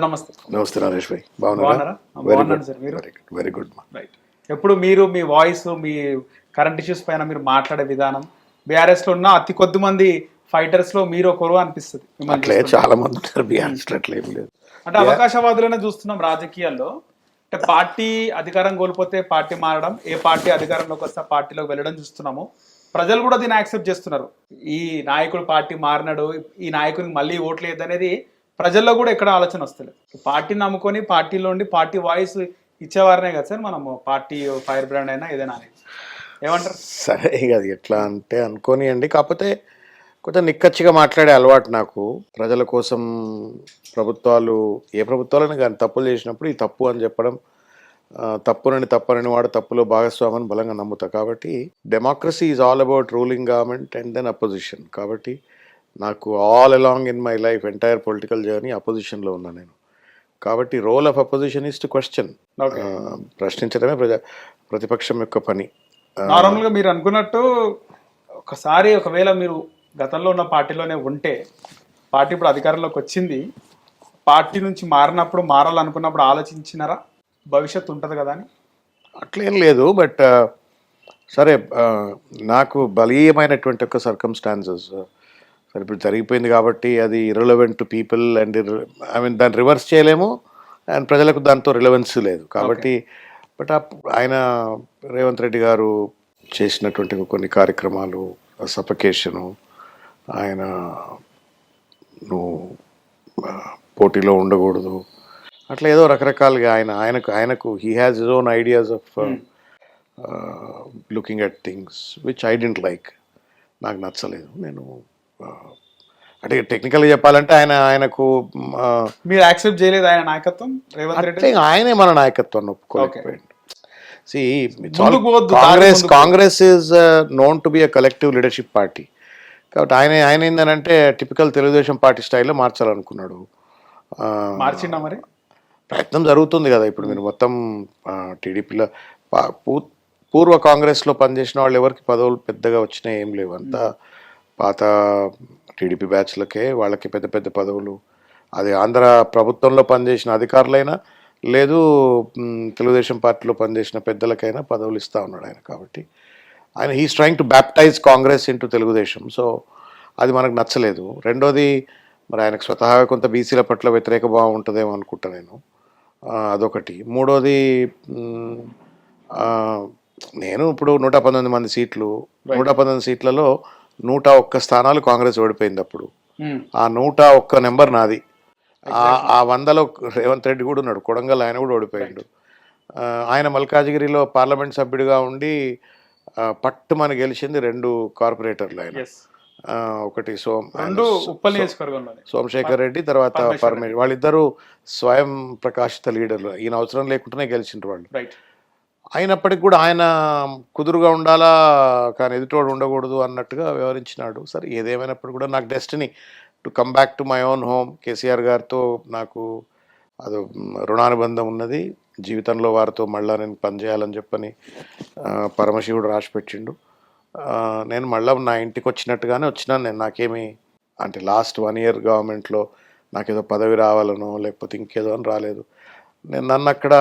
నమస్తే. నమస్తే నరేష్ భాయ్. బాగున్నారా? Very good? వెరీ రైట్ ఎప్పుడు మీరు మీ వాయిస్ మీ కరెంట్ ఇష్యూస్ పైన మీరు మాట్లాడే విధానం బీఆర్ఎస్లో ఉన్న అతి కొద్ది మంది ఫైటర్స్లో మీరు ఒకరు అనిపిస్తుంది అట్లే. చాలా మంది ఉంటారు అట్లా లేదు. అంటే అవకాశవాదులనే చూస్తున్నాం రాజకీయాల్లో. అంటే పార్టీ అధికారం కోల్పోతే పార్టీ మారడం ఏ పార్టీ అధికారంలోకి వస్తే పార్టీలోకి వెళ్ళడం చూస్తున్నాము. ప్రజలు కూడా దీన్ని యాక్సెప్ట్ చేస్తున్నారు. ఈ నాయకుడు పార్టీ మారినాడు ఈ నాయకునికి మళ్ళీ ఓట్లు అనేది ప్రజల్లో కూడా ఎక్కడ ఆలోచన వస్తలేదు. పార్టీని నమ్ముకొని పార్టీలో ఉండి పార్టీ వాయిస్ ఇచ్చేవారనే కదా సార్ మనము? పార్టీ ఫైర్ బ్రాండ్ అయినా ఏదైనా అనేది ఏమంటారు? సరే ఇక అది ఎట్లా అంటే అనుకోని అండి కాకపోతే కొంచెం నిక్కచ్చిగా మాట్లాడే అలవాటు నాకు. ప్రజల కోసం ప్రభుత్వాలు ఏ ప్రభుత్వాలను కానీ తప్పులు చేసినప్పుడు ఈ తప్పు అని చెప్పడం తప్పునని తప్పనని వాడు తప్పులో భాగస్వామని బలంగా నమ్ముతా. కాబట్టి democracy is all about ruling government and then opposition కాబట్టి నాకు all along in my life entire political journey అపోజిషన్లో ఉన్నా నేను. కాబట్టి role of opposition is to question ప్రశ్నించడమే ప్రజా ప్రతిపక్షం యొక్క పని. నార్మల్గా మీరు అనుకున్నట్టు ఒకసారి ఒకవేళ మీరు గతంలో ఉన్న పార్టీలోనే ఉంటే పార్టీ ఇప్పుడు అధికారంలోకి వచ్చింది పార్టీ నుంచి మారినప్పుడు మారాలనుకున్నప్పుడు ఆలోచించినారా? భవిష్యత్తు ఉంటుంది కదా అని? అట్లేం లేదు బట్ సరే నాకు బలీయమైనటువంటి ఒక సర్కమ్స్టాన్సెస్ సరే ఇప్పుడు జరిగిపోయింది కాబట్టి అది irrelevant to people and I mean దాన్ని రివర్స్ చేయలేము అండ్ ప్రజలకు దాంతో రిలవెన్స్ లేదు. కాబట్టి బట్ ఆయన రేవంత్ రెడ్డి గారు చేసినటువంటి కొన్ని కార్యక్రమాలు సఫకేషను ఆయన నువ్వు పోటీలో ఉండకూడదు. అట్లా ఏదో రకరకాలుగా ఆయన ఆయనకు ఆయనకు he has his own ideas of looking at things which I didn't like నాకు నచ్చలేదు. నేను అంటే టెక్నికల్గా చెప్పాలంటే ఆయన ఆయనకు మీరు యాక్సెప్ట్ చేయలేదు ఆయన నాయకత్వం? రేవంత్ రెడ్డి? ఆయనే మన నాయకత్వాన్ని ఒప్పుకోలేకపోయింది C Congress Congress is known to be a collective leadership party కాబట్టి ఆయన ఆయన ఏంటంటే టిపికల్ తెలుగుదేశం పార్టీ స్టైల్లో మార్చాలనుకున్నాడు. ఆ, మార్చిండా మరి? ప్రయత్నం జరుగుతుంది కదా ఇప్పుడు మీరు మొత్తం టీడీపీలో. పూర్వ కాంగ్రెస్లో పనిచేసిన వాళ్ళు ఎవరికి పదవులు పెద్దగా వచ్చినాయి ఏం లేవు అంతా పాత టీడీపీ బ్యాచ్లకే వాళ్ళకి పెద్ద పెద్ద పదవులు. అది ఆంధ్ర ప్రభుత్వంలో పనిచేసిన అధికారులైనా లేదు తెలుగుదేశం పార్టీలో పనిచేసిన పెద్దలకైనా పదవులు ఇస్తా ఉన్నాడు ఆయన కాబట్టి. ఆయన he's trying to baptize Congress into Telugudesam. So అది మనకు నచ్చలేదు. రెండోది మరి ఆయనకు స్వతహాగా కొంత బీసీల పట్ల వ్యతిరేక భావం ఉంటుందేమో అనుకుంటా నేను. అదొకటి. మూడోది నేను ఇప్పుడు నూట పంతొమ్మిది మంది సీట్లు నూట పంతొమ్మిది సీట్లలో నూట ఒక్క స్థానాలు కాంగ్రెస్ ఓడిపోయింది అప్పుడు. ఆ నూట ఒక్క నెంబర్ నాది. ఆ- వందలో రేవంత్ రెడ్డి కూడా ఉన్నాడు. కొడంగల్ ఆయన కూడా ఓడిపోయాడు. ఆయన మల్కాజిగిరిలో పార్లమెంట్ సభ్యుడిగా ఉండి ఆ, పట్టుమని గెలిచింది రెండు కార్పొరేటర్లు ఆయన. ఒకటి సోమ్ నియోజకవర్గంలోనే. సోమశేఖర్ రెడ్డి తర్వాత పరమేశ్వర్. వాళ్ళిద్దరూ స్వయం ప్రకాశిత లీడర్లు. ఈయన అవసరం లేకుండానే గెలిచిండ్రు వాళ్ళు. రైట్ అయినప్పటికీ కూడా ఆయన కుదురుగా ఉండాలా కానీ ఎదుటోడు ఉండకూడదు అన్నట్టుగా వ్యవహరించినాడు. సరే ఏదేమైనప్పుడు కూడా నాకు destiny to come back to my own home KCR గారితో నాకు అది రుణానుబంధం ఉన్నది. జీవితంలో వారితో మళ్ళా నేను పనిచేయాలని చెప్పని పరమశివుడు రాసిపెట్టిండు నేను మళ్ళీ నా ఇంటికి వచ్చినట్టుగానే వచ్చినాను. నేను నాకేమి అంటే లాస్ట్ వన్ ఇయర్ గవర్నమెంట్లో నాకేదో పదవి రావాలనో లేకపోతే ఇంకేదో అని రాలేదు. నేను నన్ను అక్కడ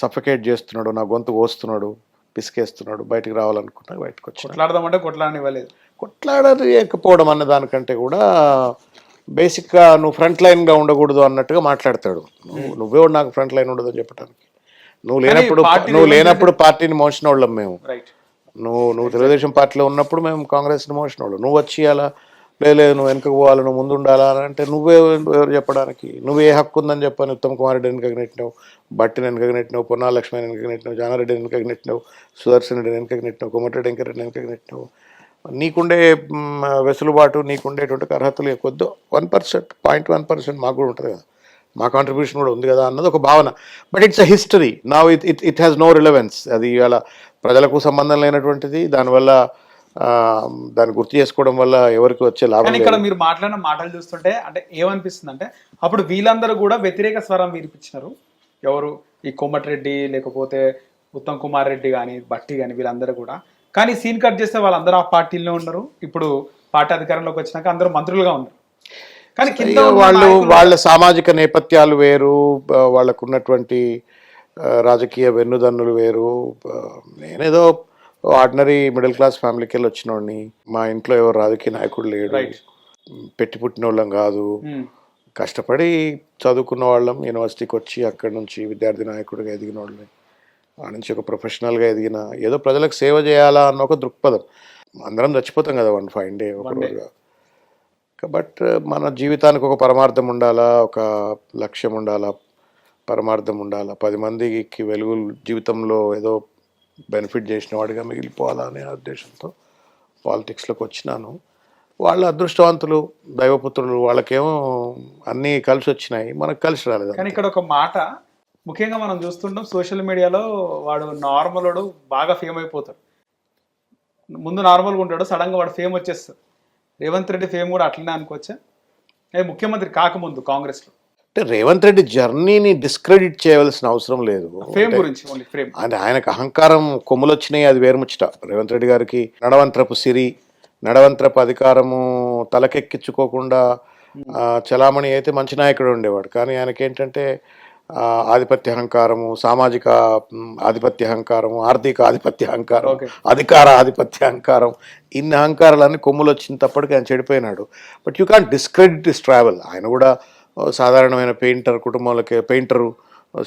సఫకేట్ చేస్తున్నాడు నా గొంతు కోస్తున్నాడు పిసికేస్తున్నాడు బయటికి రావాలనుకున్నా బయటకు వచ్చిన. కొట్లాడదామంటే కొట్లాడనివ్వలేదు. కొట్లాడలేకపోవడం అన్న దానికంటే కూడా బేసిక్గా నువ్వు ఫ్రంట్ లైన్గా ఉండకూడదు అన్నట్టుగా మాట్లాడతాడు. నువ్వు నువ్వే నాకు ఫ్రంట్ లైన్ ఉండదు అని చెప్పడానికి నువ్వు లేనప్పుడు నువ్వు లేనప్పుడు పార్టీని మోసిన వాళ్ళం మేము నువ్వు నువ్వు తెలుగుదేశం పార్టీలో ఉన్నప్పుడు మేము కాంగ్రెస్ని మోసిన వాళ్ళు నువ్వు వచ్చి అలా లేదు నువ్వు వెనకకు పోవాలి నువ్వు ముందు ఉండాలా అని అంటే నువ్వే ఎవరు చెప్పడానికి? నువ్వు ఏ హక్కు ఉందని చెప్పని ఉత్తమ్ కుమార్ రెడ్డి వెనుకకు నెట్టినావు బట్టిని వెనుకకు నెట్టినావు పొన్నాలక్ష్మి వెనుకకు వెనకకి నెట్టినావు జానారెడ్డి వెనకకి నెట్టినావు సుదర్శన్ రెడ్డి వెనుకకు నెట్టినావు కోమటిరెడ్డి వెంకరెడ్డి వెనుకకు నెట్టినావు నీకుండే వెసులుబాటు నీకుండేటువంటి అర్హతలు కొద్ది one percent point one percent మాకు కూడా ఉంటుంది కదా. మా కాంట్రిబ్యూషన్ కూడా ఉంది కదా అన్నది ఒక భావన. బట్ ఇట్స్ అ హిస్టరీ నా it it it has no relevance అది ఇవాళ ప్రజలకు సంబంధం లేనటువంటిది. దానివల్ల దాన్ని గుర్తు చేసుకోవడం వల్ల ఎవరికి వచ్చే లాభం. ఇక్కడ మీరు మాట్లాడిన మాటలు చూస్తుంటే అంటే ఏమనిపిస్తుంది అంటే అప్పుడు వీళ్ళందరూ కూడా వ్యతిరేక స్వరం వినిపించినారు. ఎవరు? ఈ కోమటిరెడ్డి లేకపోతే ఉత్తమ్ కుమార్ రెడ్డి కానీ బట్టి కానీ వీళ్ళందరూ కూడా. కానీ సీన్ కట్ చేస్తే వాళ్ళందరూ ఆ పార్టీలో ఉన్నారు. ఇప్పుడు పార్టీ అధికారంలోకి వచ్చినాక అందరూ మంత్రులుగా ఉన్నారు. కానీ కింద వాళ్ళు వాళ్ళ సామాజిక నేపథ్యాలు వేరు బ- వాళ్ళకు ఉన్నటువంటి ఆ, రాజకీయ వెన్నుదన్నులు వేరు. నేనేదో ఆర్డినరీ మిడిల్ క్లాస్ ఫ్యామిలీకి వెళ్ళి వచ్చినోడిని. మా ఇంట్లో ఎవరు రాజకీయ నాయకుడు లేడు. పెట్టి పుట్టిన వాళ్ళం కాదు. ఉమ్, కష్టపడి చదువుకున్న వాళ్ళం. యూనివర్సిటీకి వచ్చి అక్కడి నుంచి విద్యార్థి నాయకుడిగా ఎదిగిన వాళ్ళని ఆ నుంచి ఒక ప్రొఫెషనల్గా ఎదిగిన ఏదో ప్రజలకు సేవ చేయాలా అన్న ఒక దృక్పథం. అందరం చచ్చిపోతాం కదా వన్ ఫైవ్ డే ఒక. రోజుగా. బట్ మన జీవితానికి ఒక పరమార్థం ఉండాలా? ఒక లక్ష్యం ఉండాలా? పరమార్థం ఉండాలా? పది మందికి వెలుగు జీవితంలో ఏదో బెనిఫిట్ చేసిన వాడిగా మిగిలిపోవాలా అనే ఉద్దేశంతో పాలిటిక్స్లోకి వచ్చినాను. వాళ్ళ అదృష్టవంతులు దైవపుత్రులు వాళ్ళకేమో అన్నీ కలిసి వచ్చినాయి. మనకు కలిసి రాలేదు కానీ ఇక్కడ ఒక మాట ముఖ్యంగా మనం చూస్తుంటాం సోషల్ మీడియాలో వాడు నార్మల్ వాడు బాగా ఫేమ్ అయిపోతాడు. ముందు నార్మల్గా ఉంటాడు సడన్గా వాడు ఫేమ్ వచ్చేస్తాడు. రేవంత్ రెడ్డి ఫేమ్ కూడా అట్లనే అనుకోవచ్చా? ముఖ్యమంత్రి కాకముందు కాంగ్రెస్లో అంటే రేవంత్ రెడ్డి జర్నీని డిస్క్రెడిట్ చేయవలసిన అవసరం లేదు. అంటే ఆయన ఆయనకు అహంకారం కొమ్ములు వచ్చినాయి అది వేరుముచ్చట రేవంత్ రెడ్డి గారికి నడవంత్రపు సిరి నడవంత్రపు అధికారము తలకెక్కించుకోకుండా ఆ, చలామణి అయితే మంచి నాయకుడు ఉండేవాడు. కానీ ఆయనకి ఏంటంటే ఆ, ఆధిపత్య అహంకారము సామాజిక ఆధిపత్య అహంకారము ఆర్థిక ఆధిపత్య అహంకారం. అధికార ఆధిపత్య అహంకారం ఇన్ని అహంకారాలన్నీ కొమ్ములు వచ్చిన తప్పటికి ఆయన చెడిపోయినాడు. But you can discredit his travel ఆయన కూడా సాధారణమైన పెయింటర్ కుటుంబంలోకి పెయింటరు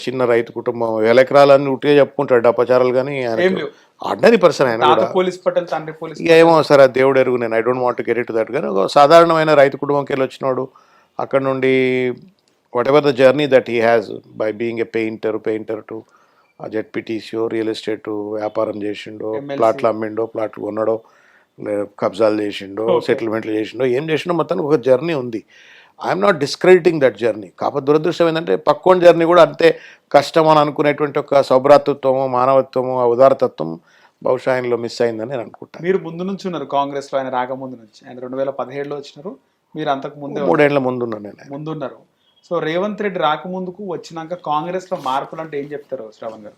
చిన్న రైతు కుటుంబం వేల ఎకరాలన్నీ ఉట్టిగా చెప్పుకుంటాడు అపచారాలు కానీ. ఆర్డినరీ పర్సన్ ఆయన పోలీస్ పటేల్ తండ్రి పోలీస్ ఇక ఏమో సరే దేవుడు ఎరుగు నేను I don't want get it that కానీ ఒక సాధారణమైన రైతు కుటుంబంకి వెళ్ళి వచ్చినాడు అక్కడ నుండి whatever the journey that he has by being a painter painter to జెడ్పీటీసీఓ real estate వ్యాపారం చేసిండో. ప్లాట్లు అమ్మిండో ప్లాట్లు కొన్నాడో కబ్జాలు చేసిండో. సెటిల్మెంట్లు చేసిండో ఏం చేసిండో మొత్తానికి ఒక జర్నీ ఉంది I'm not discrediting that journey కాకపోతే దురదృష్టం ఏంటంటే పక్కోని జర్నీ కూడా అంతే కష్టం అని అనుకునేటువంటి ఒక సౌభ్రాతృత్వము మానవత్వము ఆ ఉదారతత్వం బహుశా ఆయనలో మిస్ అయిందని నేను అనుకుంటాను. మీరు ముందు నుంచి ఉన్నారు కాంగ్రెస్లో ఆయన రాకముందు నుంచి. ఆయన రెండు వేల పదిహేడులో వచ్చినారు. మీరు అంతకు ముందే. మూడేళ్ళ ముందున్నాను నేను. ముందున్నారు సో రేవంత్ రెడ్డి రాకముందుకు వచ్చినాక కాంగ్రెస్లో మార్పులు అంటే ఏం చెప్తారు శ్రవణ్ గారు?